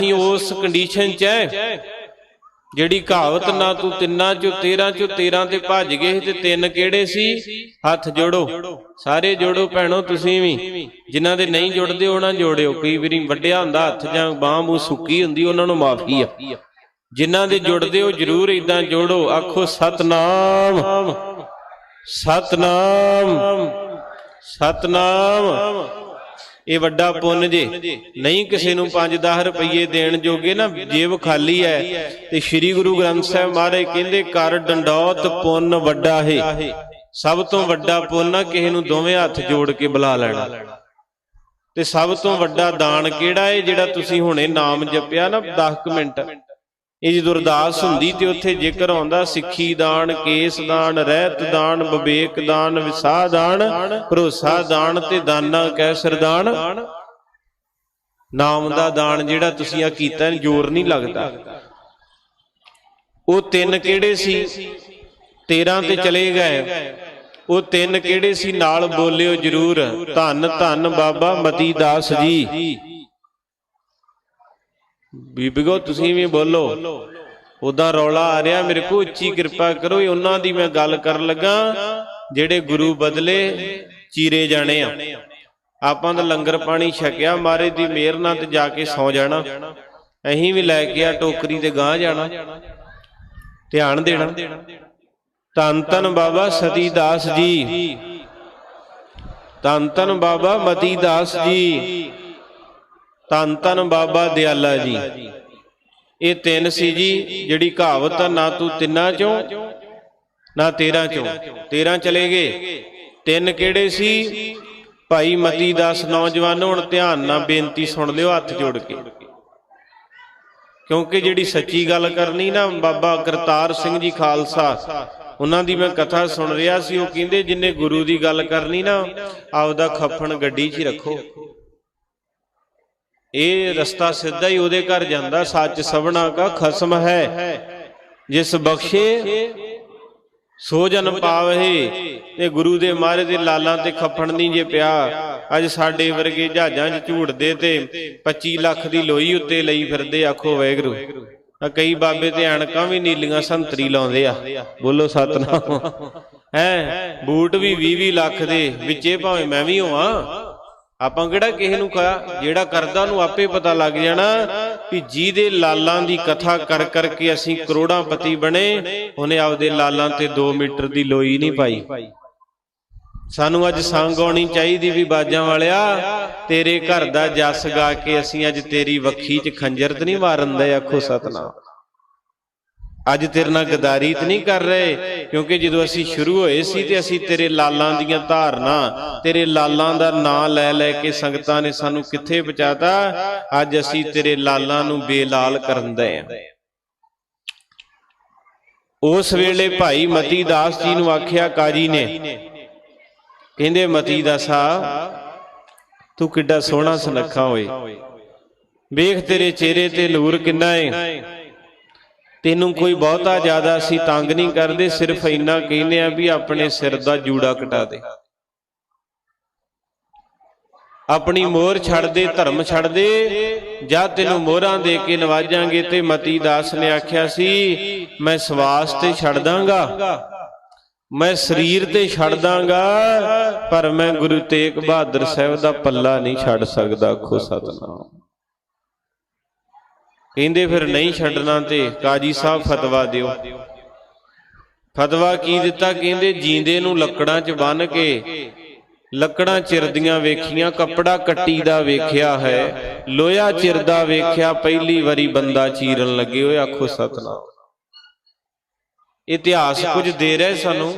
ਅਸੀਂ ਉਸ ਕੰਡੀਸ਼ਨ 'ਚ ਐ ਜਿਹੜੀ ਕਹਾਵਤ ਨਾ ਤੂੰ ਤਿੰਨਾਂ ਚੋਂ 13 ਚੋਂ 13 ਤੇ ਭੱਜ ਗਏ ਤੇ ਤਿੰਨ ਕਿਹੜੇ ਸੀ? ਹੱਥ ਜੋੜੋ। ਸਾਰੇ ਜੋੜੋ ਭੈਣੋ, ਤੁਸੀਂ ਵੀ। ਜਿਨ੍ਹਾਂ ਦੇ ਨਹੀਂ ਜੁੜਦੇ, ਉਹਨਾਂ ਜੋੜਿਓ। ਕਈ ਵਾਰੀ ਵੱਡਿਆ ਹੁੰਦਾ ਹੱਥ ਜਾਂ ਬਾਹ ਮੂੰਹ ਸੁੱਕੀ ਹੁੰਦੀ, ਉਹਨਾਂ ਨੂੰ ਮਾਫੀ ਆ। ਜਿਨ੍ਹਾਂ ਦੇ ਜੁੜਦੇ ਹੋ ਜਰੂਰ ਇਦਾਂ ਜੋੜੋ। ਆਖੋ, ਸਤਨਾਮ। ਸਤਨਾਮ। ਸਤਨਾਮ। ਇਹ ਵੱਡਾ ਪੁੰਨ ਜੇ, ਨਹੀਂ ਕਿਸੇ ਨੂੰ 5-10 ਰੁਪਏ ਦੇਣ ਜੋਗੇ ਨਾ, ਜੇਬ ਖਾਲੀ ਹੈ ਤੇ ਸ੍ਰੀ ਗੁਰੂ ਗ੍ਰੰਥ ਸਾਹਿਬ ਮਹਾਰਾਜ ਕਹਿੰਦੇ, ਕਰ ਡੰਡੌਤ ਪੁੰਨ ਵੱਡਾ ਹੈ। ਸਭ ਤੋਂ ਵੱਡਾ ਪੁੰਨ ਆ ਕਿਸੇ ਨੂੰ ਦੋਵੇਂ ਹੱਥ ਜੋੜ ਕੇ ਬੁਲਾ ਲੈਣਾ। ਤੇ ਸਭ ਤੋਂ ਵੱਡਾ ਦਾਨ ਕਿਹੜਾ ਹੈ ਜਿਹੜਾ ਤੁਸੀਂ ਹੁਣੇ ਨਾਮ ਜਪਿਆ ਨਾ 10 ਮਿੰਟ? ਇਹ ਜਦੋਂ ਅਰਦਾਸ ਹੁੰਦੀ ਤੇ ਉੱਥੇ ਜ਼ਿਕਰ ਆਉਂਦਾ, ਸਿੱਖੀ ਦਾਨ, ਕੇਸ ਦਾਨ, ਰਹਿਤ ਦਾਨ, ਵਿਵੇਕ ਦਾਨ ਵਿਸਾਹ ਦਾਨ, ਭਰੋਸਾ ਦਾਨ ਤੇ ਦਾਨਾ ਕੈਸਰ ਦਾਨ। ਨਾਮ ਦਾ ਦਾਨ ਜਿਹੜਾ ਤੁਸੀਂ ਆ ਕੀਤਾ, ਜ਼ੋਰ ਨਹੀਂ ਲੱਗਦਾ। ਉਹ ਤਿੰਨ ਕਿਹੜੇ ਸੀ? 13 ਤੇ ਚਲੇ ਗਏ। ਉਹ ਤਿੰਨ ਕਿਹੜੇ ਸੀ? ਨਾਲ ਬੋਲਿਓ ਜਰੂਰ। ਧੰਨ ਧੰਨ ਬਾਬਾ ਮਤੀ ਦਾਸ ਜੀ। ਬੀਬੀਗੋ, ਤੁਸੀਂ ਵੀ ਬੋਲੋ। ਉਦਾਂ ਰੌਲਾ ਆ ਰਿਹਾ, ਮੇਰੇ ਕੋ ਉੱਚੀ ਕਿਰਪਾ ਕਰੋ, ਇਹ ਉਹਨਾਂ ਦੀ ਮੈਂ ਗੱਲ ਕਰਨ ਲੱਗਾ, ਜਿਹੜੇ ਗੁਰੂ ਬਦਲੇ ਚੀਰੇ ਜਾਣੇ ਆ। ਆਪਾਂ ਤਾਂ ਲੰਗਰ ਪਾਣੀ ਛਕਿਆ ਮਾਰੇ ਦੀ ਮਿਹਰ ਨਾਲ ਤੇ ਜਾ ਕੇ ਸੌ ਜਾਣਾ। ਅਹੀਂ ਵੀ ਲੈ ਕੇ ਆ, ਟੋਕਰੀ ਤੇ ਗਾਂ ਜਾਣਾ। ਧਿਆਨ ਦੇਣਾ। ਧੰਨ ਧੰਨ ਬਾਬਾ ਸਤੀ ਦਾਸ ਜੀ। ਧੰਨ ਧੰਨ ਬਾਬਾ ਮਤੀ ਜੀ। ਧੰਨ ਧੰਨ ਬਾਬਾ ਦਿਆਲਾ ਜੀ। ਇਹ ਤਿੰਨ ਸੀ ਜੀ ਜਿਹੜੀ ਕਹਾਵਤ ਆ ਨਾ ਤੂੰ ਤਿੰਨਾਂ ਚੋਂ ਨਾ 13 ਚੋਂ। 13 ਚਲੇ ਗਏ। ਤਿੰਨ ਕਿਹੜੇ ਸੀ? ਭਾਈ ਮਤੀ ਦਾਸ ਨੌਜਵਾਨ ਹੁਣ ਧਿਆਨ ਨਾਲ ਬੇਨਤੀ ਸੁਣ ਲਿਓ ਹੱਥ ਜੋੜ ਕੇ। ਕਿਉਂਕਿ ਜਿਹੜੀ ਸੱਚੀ ਗੱਲ ਕਰਨੀ ਨਾ ਬਾਬਾ ਕਰਤਾਰ ਸਿੰਘ ਜੀ ਖਾਲਸਾ ਉਹਨਾਂ ਦੀ ਮੈਂ ਕਥਾ ਸੁਣ ਰਿਹਾ ਸੀ ਉਹ ਕਹਿੰਦੇ ਜਿੰਨੇ ਗੁਰੂ ਦੀ ਗੱਲ ਕਰਨੀ ਨਾ ਆਪਦਾ ਖੱਫਣ ਗੱਡੀ 'ਚ ਹੀ ਰੱਖੋ। ਇਹ ਰਸਤਾ ਸਿੱਧਾ ਹੀ ਉਹਦੇ ਘਰ ਜਾਂਦਾ ਸੱਚ ਸਭਨਾ ਕਾ ਖਸਮ ਹੈ। ਜਿਸ ਬਖਸ਼ੇ ਸੋ ਜਨ ਪਾਵਹਿ ਤੇ ਗੁਰੂ ਦੇ ਮਾਰੇ ਦੇ ਲਾਲਾਂ ਤੇ ਖੱਫਣ ਨਹੀਂ ਜੇ ਪਿਆ। ਅੱਜ ਸਾਡੇ ਵਰਗੇ ਜਹਾਜ਼ਾਂ 'ਚ ਝੂੜਦੇ ਤੇ 25 ਲੱਖ ਦੀ ਲੋਈ ਉੱਤੇ ਲਈ ਫਿਰਦੇ ਆਖੋ ਵੈਗਰੂ ਆ ਕਈ ਬਾਬੇ ਤੇ ਅਣਕਾਂ ਵੀ ਨੀਲੀਆਂ ਸੰਤਰੀ ਲਾਉਂਦੇ ਆ। ਬੋਲੋ ਸਤਨਾਮ। ਹੈ ਬੂਟ ਵੀ 20 20 ਲੱਖ ਦੇ ਵਿੱਚੇ ਭਾਵੇਂ ਮੈਂ ਵੀ ਹੋਵਾਂ। ਆਪਾਂ ਕਿਹੜਾ ਕਿਸੇ ਨੂੰ ਕਹਾ ਜਿਹੜਾ ਕਰਦਾ ਨੂੰ ਆਪੇ ਪਤਾ ਲੱਗ ਜਾਣਾ ਕਿ ਜਿਹਦੇ ਲਾਲਾਂ ਦੀ ਕਥਾ ਕਰ ਕਰਕੇ ਅਸੀਂ ਕਰੋੜਾਂ ਪਤੀ ਬਣੇ, ਉਹਨੇ ਆਪਦੇ ਲਾਲਾਂ ਤੇ 2 ਮੀਟਰ ਦੀ ਲੋਈ ਨਹੀਂ ਪਾਈ। ਸਾਨੂੰ ਅੱਜ ਸੰਗ ਆਉਣੀ ਚਾਹੀਦੀ ਵੀ ਬਾਜਾਂ ਵਾਲਿਆ, ਤੇਰੇ ਘਰ ਦਾ ਜਸ ਗਾ ਕੇ ਅਸੀਂ ਅੱਜ ਤੇਰੀ ਵੱਖੀ 'ਚ ਖੰਜਰ ਤੇ ਨਹੀਂ ਮਾਰਨ ਦੇ, ਆਖੋ ਸਤਨਾਮ। ਅੱਜ ਤੇਰੇ ਨਾਲ ਗਦਾਰੀ ਤੇ ਨਹੀਂ ਕਰ ਰਹੇ ਕਿਉਂਕਿ ਜਦੋਂ ਅਸੀਂ ਸ਼ੁਰੂ ਹੋਏ ਸੀ ਤੇ ਅਸੀਂ ਤੇਰੇ ਲਾਲਾਂ ਦੀਆਂ ਧਾਰਨਾ ਤੇਰੇ ਲਾਲਾਂ ਦਾ ਨਾਂ ਲੈ ਲੈ ਕੇ ਸੰਗਤਾਂ ਨੇ ਸਾਨੂੰ ਕਿੱਥੇ ਪਹੁੰਚਾਤਾ ਅੱਜ ਅਸੀਂ ਤੇਰੇ ਲਾਲਾਂ ਨੂੰ ਬੇਲਾਲ ਕਰਨ ਦੇ ਆ ਉਸ ਵੇਲੇ ਭਾਈ ਮਤੀ ਦਾਸ ਜੀ ਨੂੰ ਆਖਿਆ ਕਾਜੀ ਨੇ। ਕਹਿੰਦੇ ਮਤੀ ਦਾਸਾ ਤੂੰ ਕਿੱਡਾ ਸੋਹਣਾ ਸੁਨੱਖਾ ਹੋਏ ਵੇਖ ਤੇਰੇ ਚਿਹਰੇ ਤੇ ਨੂਰ ਕਿੰਨਾ ਏ। ਤੈਨੂੰ ਕੋਈ ਬਹੁਤਾ ਜ਼ਿਆਦਾ ਅਸੀਂ ਤੰਗ ਨਹੀਂ ਕਰਦੇ ਸਿਰਫ ਇੰਨਾ ਕਹਿੰਦੇ ਆ ਵੀ ਆਪਣੇ ਸਿਰ ਦਾ ਜੂੜਾ ਕਟਾ ਦੇ। ਆਪਣੀ ਮੋਹਰ ਛੱਡ ਦੇ ਧਰਮ ਛੱਡ ਦੇ ਜਾਂ ਤੈਨੂੰ ਮੋਹਰਾਂ ਦੇ ਕੇ ਨਵਾਜਾਂਗੇ ਤੇ ਮਤੀ ਦਾਸ ਨੇ ਆਖਿਆ ਸੀ ਮੈਂ ਸਵਾਸ ਤੇ ਛੱਡ ਦਾਂਗਾ ਮੈਂ ਸਰੀਰ ਤੇ ਛੱਡ ਦਾਂਗਾ ਪਰ ਮੈਂ ਗੁਰੂ ਤੇਗ ਬਹਾਦਰ ਸਾਹਿਬ ਦਾ ਪੱਲਾ ਨਹੀਂ ਛੱਡ ਸਕਦਾ ਖੋ ਸਤਨਾਮ। ਕਹਿੰਦੇ ਫਿਰ ਨਹੀਂ ਛੱਡਣਾ ਤੇ ਕਾਜੀ ਸਾਹਿਬ ਫਤਵਾ ਦਿਓ। ਫਤਵਾ ਕੀ ਦਿੱਤਾ? ਕਹਿੰਦੇ ਜੀਂਦੇ ਨੂੰ ਲੱਕੜਾਂ 'ਚ ਬੰਨ ਕੇ ਲੱਕੜਾਂ ਚਿਰਦੀਆਂ ਵੇਖੀਆਂ, ਕੱਪੜਾ ਕੱਟੀ ਦਾ ਵੇਖਿਆ ਹੈ, ਲੋਹਾ ਚਿਰਦਾ ਵੇਖਿਆ, ਪਹਿਲੀ ਵਾਰੀ ਬੰਦਾ ਚੀਰਨ ਲੱਗੇ ਹੋਏ, ਆਖੋ ਸਤਨਾਮ। ਇਤਿਹਾਸ ਕੁਝ ਦੇ ਰਿਹਾ ਸਾਨੂੰ।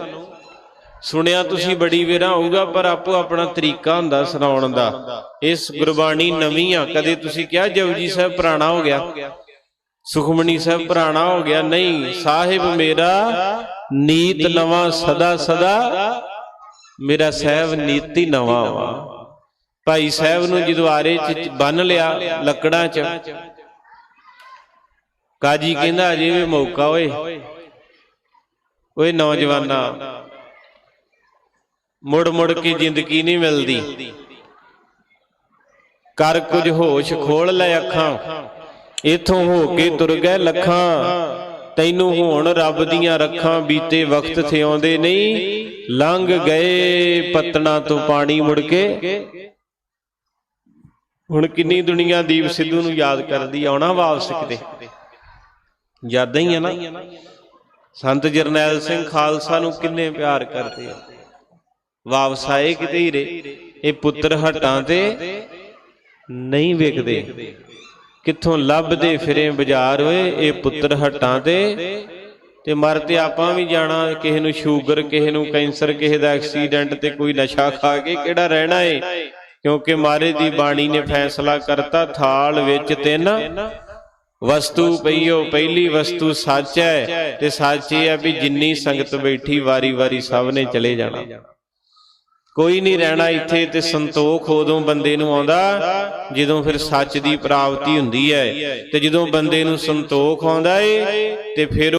ਸੁਣਿਆ ਤੁਸੀਂ ਬੜੀ ਵੇਰਾ ਹੋਊਗਾ, ਪਰ ਆਪੋ ਆਪਣਾ ਤਰੀਕਾ ਹੁੰਦਾ ਸੁਣਾਉਣ ਦਾ। ਇਸ ਗੁਰਬਾਣੀ ਨਵੀਂ ਆ, ਕਦੇ ਤੁਸੀਂ ਕਿਹਾ ਜਪਜੀ ਸਾਹਿਬ ਪੁਰਾਣਾ ਹੋ ਗਿਆ? ਸੁਖਮਣੀ ਸਾਹਿਬ ਪੁਰਾਣਾ ਹੋ ਗਿਆ? ਨਹੀਂ, ਸਾਹਿਬ ਮੇਰਾ ਨੀਤ ਨਵਾਂ, ਸਦਾ ਸਦਾ ਮੇਰਾ ਸਾਹਿਬ ਨੀਤੀ ਨਵਾਂ ਵਾ। ਭਾਈ ਸਾਹਿਬ ਨੂੰ ਜਦੋਂ ਆਰੇ ਚ ਬੰਨ ਲਿਆ, ਲੱਕੜਾਂ ਚ, ਕਾਜੀ ਕਹਿੰਦਾ ਅਜੇ ਵੀ ਮੌਕਾ ਓਏ। ਓਏ ਨੌਜਵਾਨਾ ਮੁੜ ਮੁੜ ਕੇ ਜ਼ਿੰਦਗੀ ਨਹੀਂ ਮਿਲਦੀ। ਕਰ ਕੁਝ ਹੋਸ਼ ਖੋਲ ਲੈ ਅੱਖਾਂ। ਇਥੋਂ ਹੋ ਕੇ ਤੁਰ ਗਏ ਲੱਖਾਂ। ਤੈਨੂੰ ਹੋਣ ਰੱਬ ਦੀਆਂ ਰੱਖਾਂ ਬੀਤੇ ਵਕਤ ਥੇ ਨਹੀਂ। ਲੰਘ ਗਏ ਪਤਨਾ ਤੋਂ ਪਾਣੀ ਮੁੜ ਕੇ। ਹੁਣ ਕਿੰਨੀ ਦੁਨੀਆ ਦੀਪ ਸਿੱਧੂ ਨੂੰ ਯਾਦ ਕਰਦੀ ਆਉਣਾ ਵਾਪਸ ਕਿਤੇ। ਯਾਦਾਂ ਹੀ ਆ ਨਾ। ਸੰਤ ਜਰਨੈਲ ਸਿੰਘ ਖਾਲਸਾ ਨੂੰ ਕਿੰਨੇ ਪਿਆਰ ਕਰਦੇ ਆ। ਵਾਪਸ ਆਏ ਕਿਤੇ ਹੀ ਰੇ ਇਹ ਪੁੱਤਰ ਹਟਾਂ ਤੇ ਨਹੀਂ ਵਿਕਦੇ ਕਿੱਥੋਂ ਲੱਭਦੇ ਫਿਰੇ ਬਾਜ਼ਾਰ ਓਏ, ਇਹ ਪੁੱਤਰ ਹਟਾਂ ਤੇ ਤੇ ਮਰ ਤੇ ਆਪਾਂ ਵੀ ਜਾਣਾ, ਕਿਸੇ ਨੂੰ ਸ਼ੂਗਰ, ਕਿਸੇ ਨੂੰ ਕੈਂਸਰ, ਕਿਸੇ ਦਾ ਐਕਸੀਡੈਂਟ ਤੇ ਕੋਈ ਨਸ਼ਾ ਖਾ ਕੇ ਕਿਹੜਾ ਰਹਿਣਾ ਏ? ਕਿਉਂਕਿ ਮਾਰੇ ਦੀ ਬਾਣੀ ਨੇ ਫੈਸਲਾ ਕਰਤਾ, ਥਾਲ ਵਿੱਚ ਤਿੰਨ ਵਸਤੂ ਪਈਓ, ਪਹਿਲੀ ਵਸਤੂ ਸੱਚ ਹੈ। ਤੇ ਸੱਚ ਇਹ ਹੈ ਵੀ ਜਿੰਨੀ ਸੰਗਤ ਬੈਠੀ, ਵਾਰੀ-ਵਾਰੀ ਸਭ ਨੇ ਚਲੇ ਜਾਣਾ। ਕੋਈ ਨਹੀਂ ਰਹਿਣਾ ਇੱਥੇ ਤੇ ਸੰਤੋਖ ਉਦੋਂ ਬੰਦੇ ਨੂੰ ਆਉਂਦਾ ਜਦੋਂ ਫਿਰ ਸੱਚ ਦੀ ਪ੍ਰਾਪਤੀ ਹੁੰਦੀ ਹੈ। ਤੇ ਜਦੋਂ ਬੰਦੇ ਨੂੰ ਸੰਤੋਖ ਆਉਂਦਾ ਏ ਤੇ ਫਿਰ